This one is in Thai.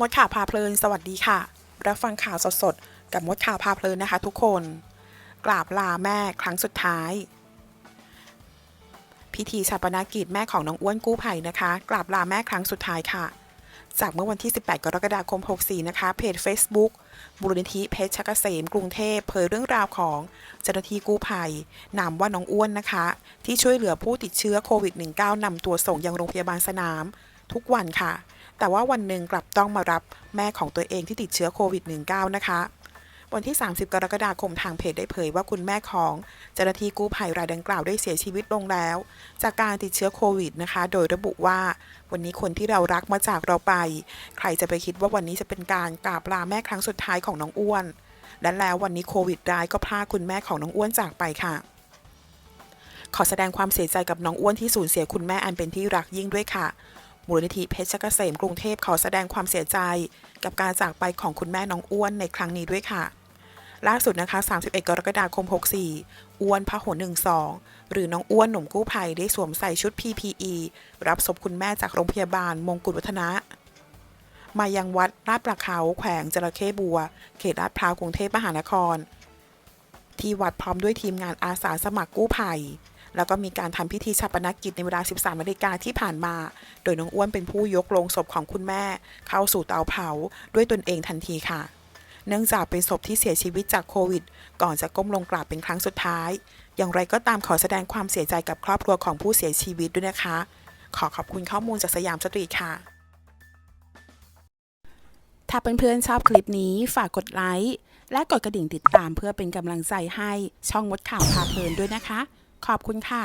มดข่าวพาเพลิน สวัสดีค่ะ รับฟังข่าวสดๆ กับมดข่าวพาเพลินนะคะ ทุกคน กราบลาแม่ครั้งสุดท้าย พิธีชาปนกิจแม่ของน้องอ้วนกู้ภัยนะคะ กราบลาแม่ครั้งสุดท้ายค่ะ จากเมื่อวันที่ 18 กรกฎาคม 64 นะคะ เพจ Facebook บุรณิธิเพชรชกเกษมกรุงเทพเผยเรื่องราวของเจ้าหน้าที่กู้ภัยนามว่าน้องอ้วนนะคะ ที่ช่วยเหลือผู้ติดเชื้อโควิด -19 นำตัวส่งยังโรงพยาบาลสนาม ทุกวันค่ะ แต่ว่าวันหนึ่งกลับต้องมารับแม่ของตัวเองที่ติดเชื้อโควิด -19 นะคะ วันที่ 30 กรกฎาคมทางเพจได้เผยว่าคุณแม่ของเจ้าหน้าที่กู้ภัยรายดังกล่าวได้เสียชีวิตลงแล้ว จากการติดเชื้อโควิดนะคะ โดยระบุว่าวันนี้คนที่เรารักมาจากเราไป ใครจะไปคิดว่าวันนี้จะเป็นการกราบลาแม่ครั้งสุดท้ายของน้องอ้วนและแล้ววันนี้โควิดร้ายก็พาคุณแม่ของน้องอ้วนจากไปค่ะ ขอแสดงความเสียใจกับน้องอ้วนที่สูญเสียคุณแม่อันเป็นที่รักยิ่งด้วยค่ะ มูลนิธิเพชรเกษมกรุงเทพขอแสดงความเสียใจ กับการจากไปของคุณแม่น้องอ้วนในครั้งนี้ด้วยค่ะ ล่าสุดนะคะ 31 กรกฎาคม 64 อ้วนพหล12 หรือน้องอ้วนหนุ่มกู้ภัยได้สวมใส่ชุด PPE รับศพคุณแม่จากโรงพยาบาลมงกุฎวัฒนะมายังวัดลาดประเขาแขวงจระเข้บัว เขตลาดพร้าวกรุงเทพมหานคร ที่วัดพร้อมด้วยทีมงานอาสาสมัครกู้ภัย แล้วก็มีการทำพิธีชาปนกิจในเวลา 13นาฬิกาที่ผ่านมา โดยน้องอ้วนเป็นผู้ยกโลงศพของคุณแม่ เข้าสู่เตาเผาด้วยตนเองทันทีค่ะ เนื่องจากเป็นศพที่เสียชีวิตจากโควิด ก่อนจะก้มลงกราบเป็นครั้งสุดท้าย อย่างไรก็ตามขอแสดงความเสียใจกับครอบครัวของผู้เสียชีวิตด้วยนะคะ ขอขอบคุณข้อมูลจากสยามสตรีทค่ะถ้าเพื่อนๆชอบคลิปนี้ฝากกดไลค์และกดกระดิ่งติดตามเพื่อเป็นกำลังใจให้ช่องมดข่าวพาเพลินด้วยนะคะ ขอบคุณค่ะ